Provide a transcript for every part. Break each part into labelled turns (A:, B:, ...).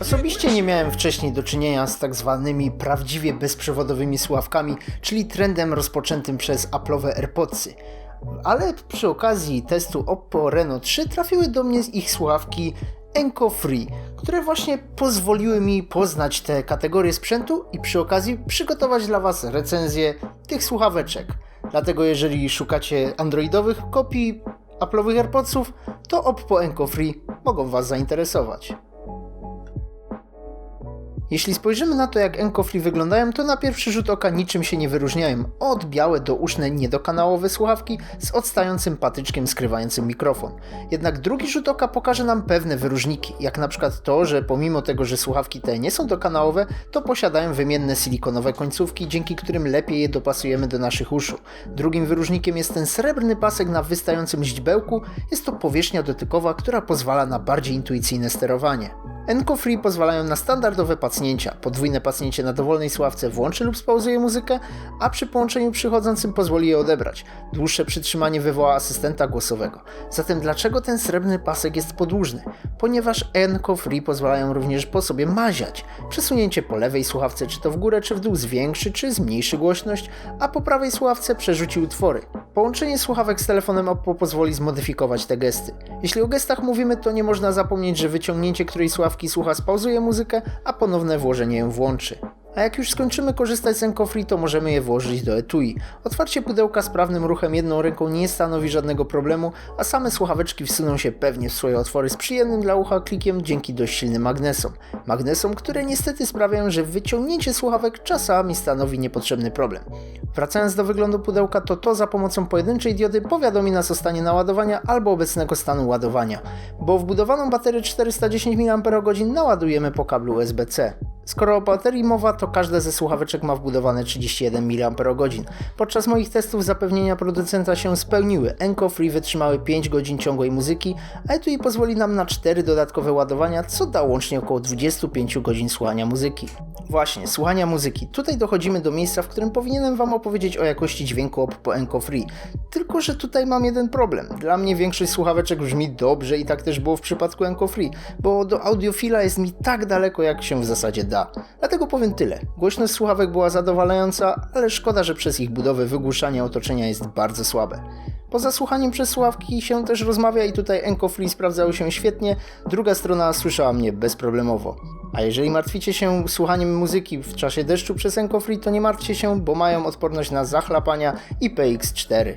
A: Osobiście nie miałem wcześniej do czynienia z tak zwanymi prawdziwie bezprzewodowymi słuchawkami, czyli trendem rozpoczętym przez Apple'owe AirPodsy. Ale przy okazji testu Oppo Reno 3 trafiły do mnie ich słuchawki Enco Free, które właśnie pozwoliły mi poznać te kategorie sprzętu i przy okazji przygotować dla Was recenzję tych słuchaweczek. Dlatego jeżeli szukacie androidowych kopii Apple'owych AirPodsów, to Oppo Enco Free mogą Was zainteresować. Jeśli spojrzymy na to, jak enkofli wyglądają, to na pierwszy rzut oka niczym się nie wyróżniają od białe do uszne niedokanałowe słuchawki z odstającym patyczkiem skrywającym mikrofon. Jednak drugi rzut oka pokaże nam pewne wyróżniki, jak na przykład to, że pomimo tego, że słuchawki te nie są dokanałowe, to posiadają wymienne silikonowe końcówki, dzięki którym lepiej je dopasujemy do naszych uszu. Drugim wyróżnikiem jest ten srebrny pasek na wystającym źdźbełku, jest to powierzchnia dotykowa, która pozwala na bardziej intuicyjne sterowanie. Enco Free pozwalają na standardowe pacnięcia. Podwójne pacnięcie na dowolnej sławce włączy lub spauzuje muzykę, a przy połączeniu przychodzącym pozwoli je odebrać. Dłuższe przytrzymanie wywoła asystenta głosowego. Zatem dlaczego ten srebrny pasek jest podłużny? Ponieważ Enco Free pozwalają również po sobie maziać. Przesunięcie po lewej słuchawce czy to w górę czy w dół zwiększy czy zmniejszy głośność, a po prawej słuchawce przerzuci utwory. Połączenie słuchawek z telefonem Oppo pozwoli zmodyfikować te gesty. Jeśli o gestach mówimy, to nie można zapomnieć, że wyciągnięcie której słuchawki słucha spauzuje muzykę, a ponowne włożenie ją włączy. A jak już skończymy korzystać z Encofree, to możemy je włożyć do etui. Otwarcie pudełka sprawnym ruchem jedną ręką nie stanowi żadnego problemu, a same słuchaweczki wsuną się pewnie w swoje otwory z przyjemnym dla ucha klikiem dzięki dość silnym magnesom. Magnesom, które niestety sprawiają, że wyciągnięcie słuchawek czasami stanowi niepotrzebny problem. Wracając do wyglądu pudełka, to to za pomocą pojedynczej diody powiadomi nas o stanie naładowania albo obecnego stanu ładowania, bo wbudowaną baterię 410 mAh naładujemy po kablu USB-C. Skoro o baterii mowa, to każda ze słuchaweczek ma wbudowane 31 mAh. Podczas moich testów zapewnienia producenta się spełniły. Enco Free wytrzymały 5 godzin ciągłej muzyki, a etui pozwoli nam na 4 dodatkowe ładowania, co da łącznie około 25 godzin słuchania muzyki. Właśnie, słuchania muzyki. Tutaj dochodzimy do miejsca, w którym powinienem Wam opowiedzieć o jakości dźwięku Oppo Enco Free. Tylko, że tutaj mam jeden problem. Dla mnie większość słuchaweczek brzmi dobrze i tak też było w przypadku Enco Free, bo do audiofila jest mi tak daleko, jak się w zasadzie da. Dlatego powiem tyle. Głośność słuchawek była zadowalająca, ale szkoda, że przez ich budowę wygłuszanie otoczenia jest bardzo słabe. Poza słuchaniem przez słuchawki się też rozmawia i tutaj Enco Free sprawdzały się świetnie, druga strona słyszała mnie bezproblemowo. A jeżeli martwicie się słuchaniem muzyki w czasie deszczu przez Enco Free, to nie martwcie się, bo mają odporność na zachlapania IPX4.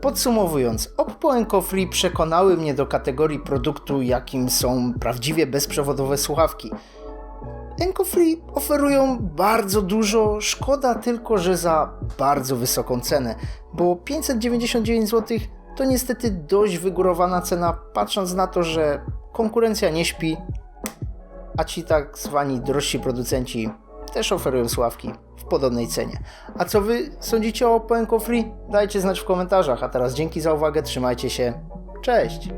A: Podsumowując, Oppo Enco Free przekonały mnie do kategorii produktu, jakim są prawdziwie bezprzewodowe słuchawki. Enco Free oferują bardzo dużo, szkoda tylko, że za bardzo wysoką cenę, bo 599 zł to niestety dość wygórowana cena, patrząc na to, że konkurencja nie śpi, a ci tak zwani drożsi producenci też oferują sławki w podobnej cenie. A co wy sądzicie o Oppo Enco Free? Dajcie znać w komentarzach, a teraz dzięki za uwagę, trzymajcie się, cześć!